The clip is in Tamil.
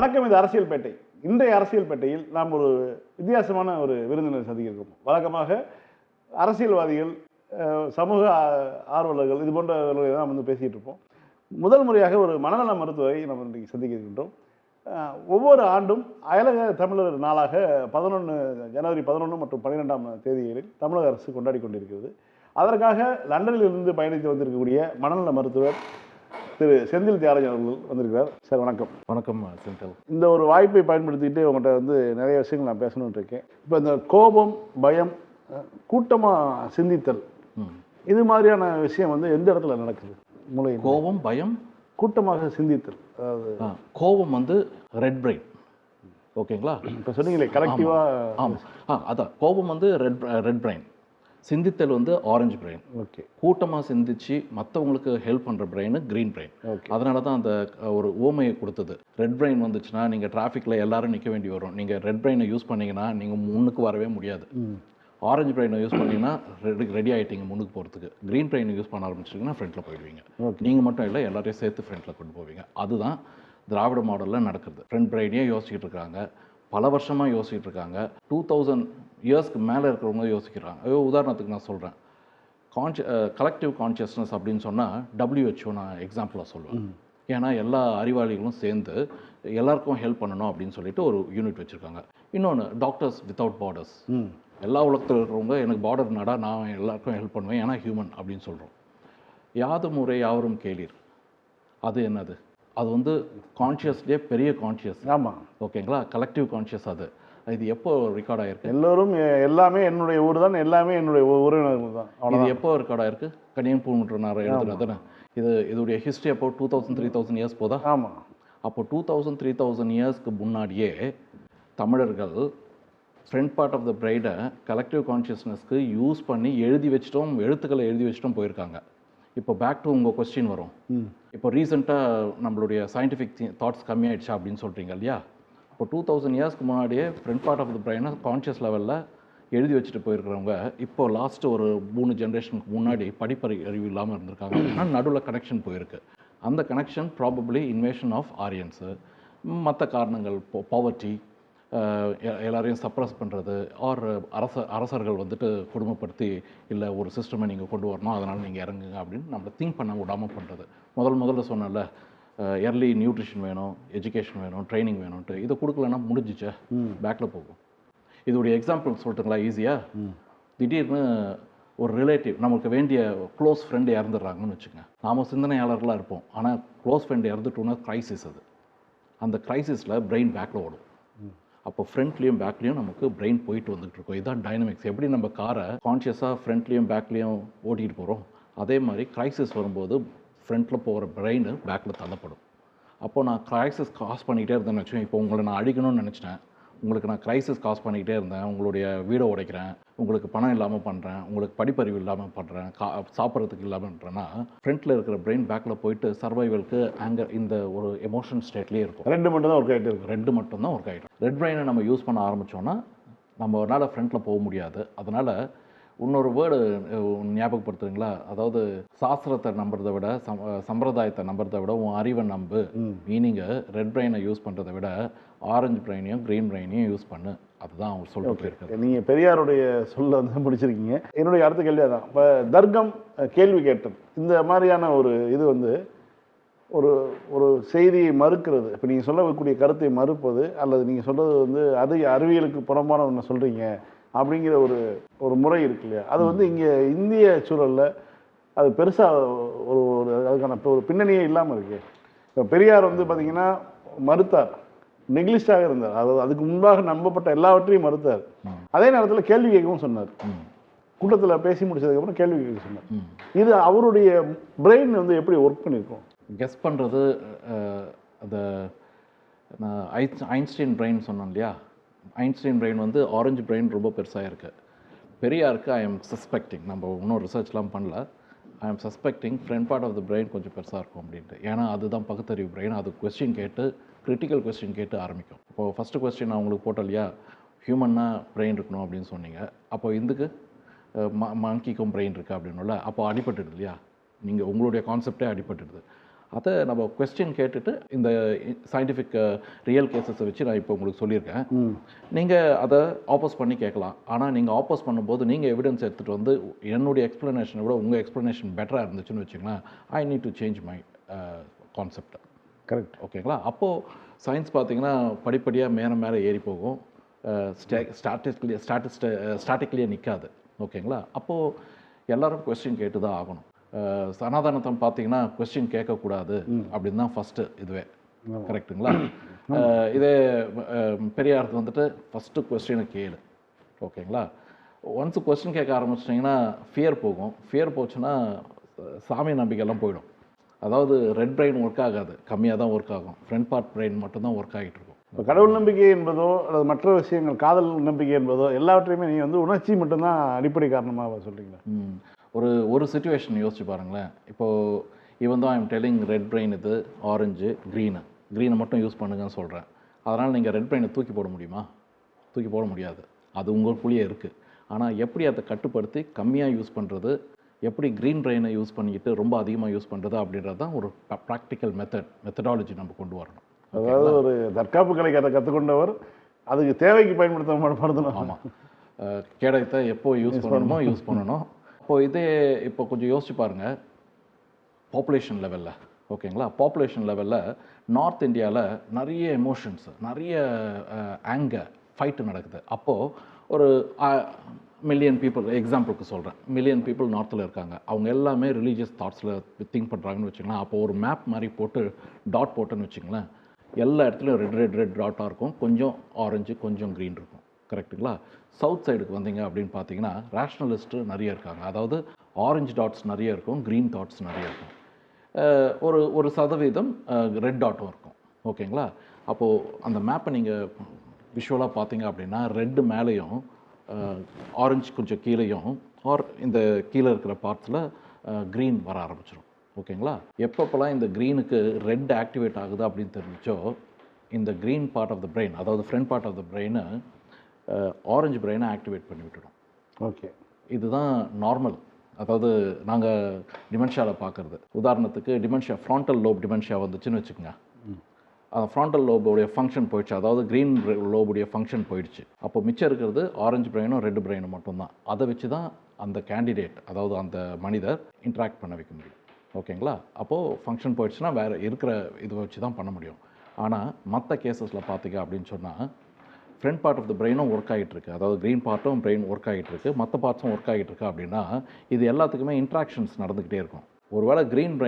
வணக்கம் இது அரசியல் பேட்டை இன்றைய அரசியல் பேட்டையில் நாம் ஒரு வித்தியாசமான ஒரு விருந்தினர் சந்திக்கிறோம் வழக்கமாக அரசியல்வாதிகள் சமூக ஆ- ஆர்வலர்கள் இது போன்றவர்களை தான் வந்து பேசிகிட்டு இருப்போம். முதல் முறையாக ஒரு மனநல மருத்துவரை நம்ம இன்றைக்கு சந்திக்கின்றோம். ஒவ்வொரு ஆண்டும் அயலக தமிழர் நாளாக பதினொன்று ஜனவரி பதினொன்று மற்றும் பன்னிரெண்டாம் தேதிகளில் தமிழக அரசு கொண்டாடி கொண்டிருக்கிறது. அதற்காக லண்டனில் இருந்து பயணித்து வந்திருக்கக்கூடிய மனநல மருத்துவர் திரு செந்தில் தியாகராஜன் அவர்கள் வந்திருக்கிறார். சார் வணக்கம். வணக்கம் சென்ட்ரல் இந்த ஒரு வாய்ப்பை பயன்படுத்திட்டு உங்கள்கிட்ட வந்து நிறைய விஷயங்கள் நான் பேசணும்னு இருக்கேன். இப்போ இந்த கோபம் பயம் கூட்டமாக சிந்தித்தல். இது மாதிரியான விஷயம் வந்து எந்த இடத்துல நடக்குது? மூளை கோபம் பயம்? கூட்டமாக சிந்தித்தல் அதாவது கோபம் வந்து ரெட் பிரெயின் ஓகேங்களா? இப்போ சொன்னீங்களே கலெக்டிவாக ஆமாம் ஆ அதான். கோபம் வந்து ரெட் ரெட் பிரெயின் சிந்தித்தல் வந்து ஆரஞ்சு பிரெயின் ஓகே கூட்டமாக சிந்திச்சு மற்றவங்களுக்கு ஹெல்ப் பண்ணுற பிரெயின் க்ரீன் பிரெயின் அதனால தான் அந்த ஒரு ஓமையை கொடுத்தது. ரெட் பிரெயின் வந்துச்சுன்னா நீங்கள் டிராஃபிக்கில் எல்லாரும் நிற்க வேண்டி வரும். நீங்கள் ரெட் பிரெயினை யூஸ் பண்ணீங்கன்னா நீங்கள் முன்னுக்கு வரவே முடியாது. ஆரஞ்சு பிரெயினை யூஸ் பண்ணீங்கன்னா ரெடி ரெடி ஆகிட்டீங்க முன்னுக்கு போகிறதுக்கு க்ரீன் பிரெயினை யூஸ் பண்ண ஆரம்பிச்சிட்டிங்கன்னா ஃப்ரண்ட்டில் போயிடுவீங்க. நீங்கள் மட்டும் இல்லை எல்லாரையும் சேர்த்து ஃப்ரண்ட்டில் கொண்டு போவீங்க. அதுதான் திராவிட மாடலில் நடக்குது ஃப்ரண்ட் பிரைனே யோசிச்சுட்டு இருக்காங்க. பல வருஷமாக யோசிச்சுட்டு இருக்காங்க டூ தௌசண்ட் இயர்ஸ்க்கு மேலே இருக்கிறவங்க யோசிக்கிறாங்க. ஐயோ உதாரணத்துக்கு நான் சொல்கிறேன் கான்ஷி கலெக்டிவ் கான்ஷியஸ்னஸ் அப்படின்னு சொன்னால் WHO நான் எக்ஸாம்பிளாக சொல்லுவேன். ஏன்னா எல்லா அறிவாளிகளும் சேர்ந்து எல்லாருக்கும் ஹெல்ப் பண்ணணும் அப்படின்னு சொல்லிட்டு ஒரு யூனிட் வச்சுருக்காங்க. இன்னொன்று டாக்டர்ஸ் வித்தவுட் பார்டர்ஸ் எல்லா உலகத்தில் இருக்கிறவங்க எனக்கு பார்டர் நடா நான் எல்லாருக்கும் ஹெல்ப் பண்ணுவேன். ஏன்னா ஹியூமன் அப்படின்னு சொல்கிறோம் யாது முறை யாவரும் கேளீர். அது என்னது? அது வந்து கான்ஷியஸ்லேயே பெரிய கான்ஷியஸ் ஆமாம் ஓகேங்களா கலெக்டிவ் கான்ஷியஸ் அது. இது எப்போ ரெக்கார்ட் ஆயிருக்கு? எல்லோரும் எல்லாமே என்னுடைய ஊர் தான் எல்லாமே என்னுடைய உறவினர்கள் தான். இது எப்போ ரெக்கார்ட் ஆயிருக்கு? கனியன் பூமுற்றனார் எழுதுனதுன்னு இது இதோடைய ஹிஸ்ட்ரி அப்போ two thousand three thousand years போதா? ஆமாம் அப்போ டூ தௌசண்ட் த்ரீ தௌசண்ட் இயர்ஸ்க்கு முன்னாடியே தமிழர்கள் ஃப்ரண்ட் பார்ட் ஆஃப் த பிரைடை கலெக்டிவ் கான்ஷியஸ்னஸ்க்கு யூஸ் பண்ணி எழுதி வச்சிட்டோம் எழுத்துக்களை எழுதி வச்சிட்டோம் போயிருக்காங்க. இப்போ பேக் டு உங்கள் கொஸ்டின் வரும். இப்போ ரீசெண்டாக நம்மளுடைய சயின்டிஃபிக் தாட்ஸ் கம்மியாயிடுச்சா அப்படின்னு சொல்கிறீங்க இல்லையா? இப்போ டூ தௌசண்ட் இயர்ஸ்க்கு முன்னாடியே ஃப்ரண்ட் பார்ட் ஆஃப் த பிரைனை கான்ஷியஸ் லெவலில் எழுதி வச்சுட்டு போயிருக்கிறவங்க இப்போ லாஸ்ட் ஒரு மூணு ஜென்ரேஷனுக்கு முன்னாடி படிப்பறி அறிவு இல்லாமல் இருந்திருக்காங்க. ஆனால் நடுவில் கனெக்ஷன் போயிருக்கு. அந்த connection probably invasion of Aryans மற்ற காரணங்கள் பாவர்ட்டி எல்லாரையும் சப்ரஸ் பண்ணுறது ஆர் அரச அரசர்கள் வந்துட்டு கொடுமைப்படுத்தி இல்லை ஒரு சிஸ்டமை நீங்கள் கொண்டு வரணும் அதனால் நீங்கள் இறங்குங்க அப்படின்னு நம்மளை திங்க் பண்ண விடாமல் பண்ணுறது முதல் முதல்ல சொன்னல எர்லி நியூட்ரிஷன் வேணும் எஜுகேஷன் வேணும் ட்ரைனிங் வேணும்ட்டு இதை கொடுக்கலன்னா முடிஞ்சிச்சே பேக்கில் போகும். இதோடைய எக்ஸாம்பிள் சொல்லட்டுங்களா ஈஸியாக திடீர்னு ஒரு ரிலேட்டிவ் நமக்கு வேண்டிய க்ளோஸ் ஃப்ரெண்டு இறந்துடுறாங்கன்னு வச்சுங்க நாம சிந்தனையாளர்களாக இருப்போம். ஆனால் க்ளோஸ் ஃப்ரெண்டு இறந்துட்டோன்னா க்ரைசிஸ் அது. அந்த க்ரைசிஸில் பிரெயின் பேக்கில் ஓடும். அப்போ ஃப்ரண்ட்லேயும் பேக்லேயும் நமக்கு பிரெயின் போயிட்டு வந்துட்டு இருக்கோம். இதுதான் டைனமிக்ஸ் எப்படி நம்ம காரை கான்ஷியஸாக ஃப்ரண்ட்லேயும் பேக்லேயும் ஓட்டிகிட்டு போகிறோம் அதே மாதிரி க்ரைசிஸ் வரும்போது ஃப்ரண்ட்டில் போகிற பிரெயின் பேக்கில் தள்ளப்படும். அப்போது நான் க்ரைசிஸ் காஸ் பண்ணிக்கிட்டே இருந்தேன்னு வச்சேன் இப்போ உங்களை நான் அடிக்கணும்னு நினச்சிட்டேன். உங்களுக்கு நான் க்ரைசிஸ் காஸ் பண்ணிக்கிட்டே இருந்தேன் உங்களுடைய வீடை உடைக்கிறேன் உங்களுக்கு பணம் இல்லாமல் பண்ணுறேன் உங்களுக்கு படிப்பறிவு இல்லாமல் பண்ணுறேன் கா சாப்பிட்றதுக்கு இல்லாமல் பண்ணுறேன்னா ஃப்ரண்ட்டில் இருக்கிற பிரெயின் பேக்கில் போயிட்டு சர்வைவலுக்கு ஆங்கர் இந்த ஒரு எமோஷன் ஸ்டேட்லேயே இருக்கும். ரெண்டு மட்டும் தான் ஒர்க் ஆகிட்டு இருக்கு ரெட்டு மட்டும்தான் ஒர்க் ஆகிடும் ரெட் பிரெயினை நம்ம யூஸ் பண்ண ஆரம்பித்தோன்னா நம்மளால் ஃப்ரண்ட்டில் போக முடியாது. அதனால் இன்னொரு வேர்டு ஞாபகப்படுத்துறீங்களா? அதாவது சாஸ்திரத்தை நம்புறதை விட சம் சம்பிரதாயத்தை நம்புறதை விட உன் அறிவை நம்பு. மீனிங்கை ரெட் பிரெயினை யூஸ் பண்ணுறதை விட ஆரஞ்சு பிரெயினையும் க்ரீன் பிரெயினையும் யூஸ் பண்ணு. அதுதான் அவர் சொல்லிட்டு நீங்கள் பெரியாருடைய சொல்ல வந்து முடிச்சிருக்கீங்க. என்னுடைய அடுத்த கேள்வி அதான். இப்போ தர்க்கம் கேள்வி கேட்டல் இந்த மாதிரியான ஒரு இது வந்து ஒரு ஒரு செய்தியை மறுக்கிறது. இப்போ நீங்கள் சொல்லக்கூடிய கருத்தை மறுப்பது அல்லது நீங்கள் சொல்றது வந்து அது அறிவியலுக்கு புறம்பான ஒன்று சொல்கிறீங்க அப்படிங்கிற ஒரு ஒரு முறை இருக்கு இல்லையா? அது வந்து இங்கே இந்திய சூழலில் அது பெருசாக ஒரு ஒரு அதுக்கான ஒரு பின்னணியே இல்லாமல் இருக்கு. இப்போ பெரியார் வந்து பார்த்தீங்கன்னா மறுத்தார். நெக்லிஸ்டாக இருந்தார். அதாவது அதுக்கு முன்பாக நம்பப்பட்ட எல்லாவற்றையும் மறுத்தார். அதே நேரத்தில் கேள்வி கேட்கவும் சொன்னார். கூட்டத்தில் பேசி முடிச்சதுக்கப்புறம் கேள்வி கேட்க சொன்னார். இது அவருடைய பிரெயின் வந்து எப்படி ஒர்க் பண்ணியிருக்கும்? கெஸ் பண்ணுறது அந்த ஐன்ஸ்டீன் பிரெயின் சொன்னேன் இல்லையா? ஐன்ஸ்டீன் பிரெயின் வந்து ஆரஞ்சு பிரெயின் ரொம்ப பெருசாக இருக்குது பெரியாருக்கு ஐ எம் சஸ்பெக்டிங் நம்ம இன்னும் ரிசர்ச்லாம் பண்ணல. I am suspecting front part of the brain கொஞ்சம் பெருசாக இருக்கும் அப்படின்ட்டு. ஏன்னா அதுதான் பகுத்தறிவு பிரெயின் அது கொஸ்டின் கேட்டு கிரிட்டிக்கல் கொஸ்டின் கேட்டு ஆரம்பிக்கும். இப்போது ஃபஸ்ட்டு கொஸ்டின் நான் உங்களுக்கு போட்டேன் இல்லையா ஹியூமன்னா பிரெயின் இருக்கணும் அப்படின்னு சொன்னீங்க. அப்போ இதுக்கு மங்கிக்கும் பிரெயின் இருக்குது அப்படின்னுல அப்போ அடிபட்டுடுது இல்லையா? நீங்கள் உங்களுடைய கான்செப்டே அடிபட்டுடுது. அதை நம்ம கொஸ்டின் கேட்டுட்டு இந்த சயின்டிஃபிக் ரியல் கேசஸை வச்சு நான் இப்போ உங்களுக்கு சொல்லியிருக்கேன். நீங்கள் அதை ஆப்போஸ் பண்ணி கேட்கலாம். ஆனால் நீங்கள் ஆப்போஸ் பண்ணும்போது நீங்கள் எவிடன்ஸ் எடுத்துகிட்டு வந்து என்னுடைய எக்ஸ்ப்ளனேஷனை விட உங்கள் எக்ஸ்ப்ளனேஷன் பெட்டராக இருந்துச்சுன்னு வச்சுங்களேன் I need to change my concept correct ஓகேங்களா? அப்போது சயின்ஸ் பார்த்தீங்கன்னா படிப்படியாக மேலே மேலே ஏறி போகும். ஸ்டாட்டிஸ்டிக்லி ஸ்டாட்டிஸ்ட ஸ்டாட்டிக்லேயே நிற்காது ஓகேங்களா? அப்போது எல்லாரும் கொஸ்டின் கேட்டு தான் ஆகணும். அஹ் சனாதனத்தம் பார்த்தீங்கன்னா கொஸ்டின் கேட்கக்கூடாது அப்படின்னு தான் ஃபஸ்ட்டு இதுவே. கரெக்ட்டுங்களா அஹ் இதே பெரியார் வந்துட்டு ஃபஸ்ட்டு கொஸ்டினை கேளு ஓகேங்களா ஒன்ஸ் கொஸ்டின் கேட்க ஆரம்பிச்சிட்டிங்கன்னா ஃபியர் போகும். ஃபியர் போச்சுன்னா சாமி நம்பிக்கையெல்லாம் போயிடும். அதாவது ரெட் பிரெயின் ஒர்க் ஆகாது. கம்மியாக தான் ஒர்க் ஆகும். ஃப்ரண்ட் பார்ட் பிரெயின் மட்டும்தான் ஒர்க் ஆகிட்டு இருக்கும். இப்போ கடவுள் நம்பிக்கை என்பதோ அல்லது மற்ற விஷயங்கள் காதல் நம்பிக்கை என்பதோ எல்லாவற்றையுமே நீங்கள் வந்து உணர்ச்சி மட்டும்தான் அடிப்படை காரணமாக சொல்கிறீங்களா. ஒரு ஒரு சுச்சுவேஷன் யோசிச்சு பாருங்களேன். இப்போது இவன் தான் ஐம் டெல்லிங் ரெட் பிரெயின் இது ஆரஞ்சு க்ரீனு க்ரீனை மட்டும் யூஸ் பண்ணுங்கன்னு சொல்கிறேன் அதனால் நீங்கள் ரெட் பிரெயினை தூக்கி போட முடியுமா? தூக்கி போட முடியாது. அது உங்களுக்குள்ளேயே இருக்குது ஆனால் எப்படி அதை கட்டுப்படுத்தி கம்மியாக யூஸ் பண்ணுறது எப்படி க்ரீன் பிரெயினை யூஸ் பண்ணிக்கிட்டு ரொம்ப அதிகமாக யூஸ் பண்ணுறது அப்படின்றது தான் ஒரு ப்ராக்டிக்கல் மெத்தட் மெத்தடாலஜி நம்ம கொண்டு வரணும். அதாவது ஒரு தற்காப்பு கலைக்கு அதை கற்றுக்கொண்டவர் அதுக்கு தேவைக்கு பயன்படுத்த படுத்தணும். ஆமாம் கேடயத்தை எப்போ யூஸ் பண்ணணுமோ யூஸ் பண்ணணும். இப்போ இதே இப்போ கொஞ்சம் யோசிச்சு பாருங்க. பாப்புலேஷன் லெவலில் ஓகேங்களா பாப்புலேஷன் லெவலில் நார்த் இந்தியாவில் நிறைய எமோஷன்ஸ் நிறைய ஆங்கர் ஃபைட்டு நடக்குது. அப்போது ஒரு மில்லியன் பீப்புள் எக்ஸாம்பிளுக்கு சொல்கிறேன் மில்லியன் பீப்புள் நார்த்தில் இருக்காங்க. அவங்க எல்லாமே ரிலீஜியஸ் தாட்ஸில் திங்க் பண்ணுறாங்கன்னு வச்சுக்கலாம் அப்போ ஒரு மேப் மாதிரி போட்டு டாட் போட்டுன்னு வச்சுங்களேன். எல்லா இடத்துலையும் ரெட் ரெட் ரெட் டாட்டாக இருக்கும். கொஞ்சம் ஆரஞ்சு கொஞ்சம் க்ரீன் இருக்கும். கரெக்ட்டுங்களா? சவுத் சைடுக்கு வந்தீங்க அப்படின்னு பார்த்தீங்கன்னா ரேஷ்னலிஸ்ட்டு நிறைய இருக்காங்க. அதாவது ஆரஞ்சு டாட்ஸ் நிறைய இருக்கும் க்ரீன் டாட்ஸ் நிறைய இருக்கும். ஒரு ஒரு சதவீதம் ரெட் டாட்டும் இருக்கும். ஓகேங்களா? அப்போது அந்த மேப்பை நீங்கள் விஷுவலாக பார்த்தீங்க அப்படின்னா ரெட்டு மேலேயும் ஆரஞ்சு கொஞ்சம் கீழேயும் ஆர் இந்த கீழே இருக்கிற பார்ட்ஸில் க்ரீன் வர ஆரம்பிச்சிடும் ஓகேங்களா? எப்பப்போலாம் இந்த க்ரீனுக்கு ரெட் ஆக்டிவேட் ஆகுது அப்படின்னு தெரிஞ்சோ இந்த green part of the brain அதாவது ஃப்ரண்ட் பார்ட் ஆஃப் த பிரெயினை ஆரஞ்சு பிரெயினை ஆக்டிவேட் பண்ணி விட்டுடும். ஓகே. இதுதான் நார்மல் அதாவது நாங்கள் டிமென்ஷியாவில் பார்க்குறது. உதாரணத்துக்கு டிமென்ஷியா ஃப்ராண்டல் லோப் டிமென்ஷியா வந்துச்சுன்னு வச்சுக்கோங்க. அந்த ஃப்ராண்டல் லோபுடைய ஃபங்க்ஷன் போயிடுச்சு. அதாவது க்ரீன் லோபுடைய ஃபங்க்ஷன் போயிடுச்சு. அப்போ மிச்சம் இருக்கிறது ஆரஞ்சு பிரெயினும் ரெட் பிரெயினும் மட்டும்தான். அதை வச்சு தான் அந்த கேண்டிடேட் அதாவது அந்த மனிதர் இன்ட்ராக்ட் பண்ண வைக்க முடியும். ஓகேங்களா? அப்போது ஃபங்க்ஷன் போயிடுச்சுன்னா வேறு இருக்கிற இதை வச்சு தான் பண்ண முடியும். ஆனால் மற்ற கேசஸில் பார்த்தீங்க அப்படின்னு சொன்னால் ஃப்ரண்ட் பார்ட் ஆஃப் த பிரெயினும் ஒர்க் ஆகிட்டுருக்கு அதாவது க்ரீன் பார்ட்டும் பிரெயின் ஒர்க் ஆகிட்டுருக்கு மற்ற பார்ட்ஸும் ஒர்க் ஆகிட்டுருக்கு அப்படின்னா இது எல்லாத்துக்குமே இன்ட்ராக்ஷன்ஸ் நடந்துக்கிட்டே இருக்கும். ஒருவேளை க்ரீன்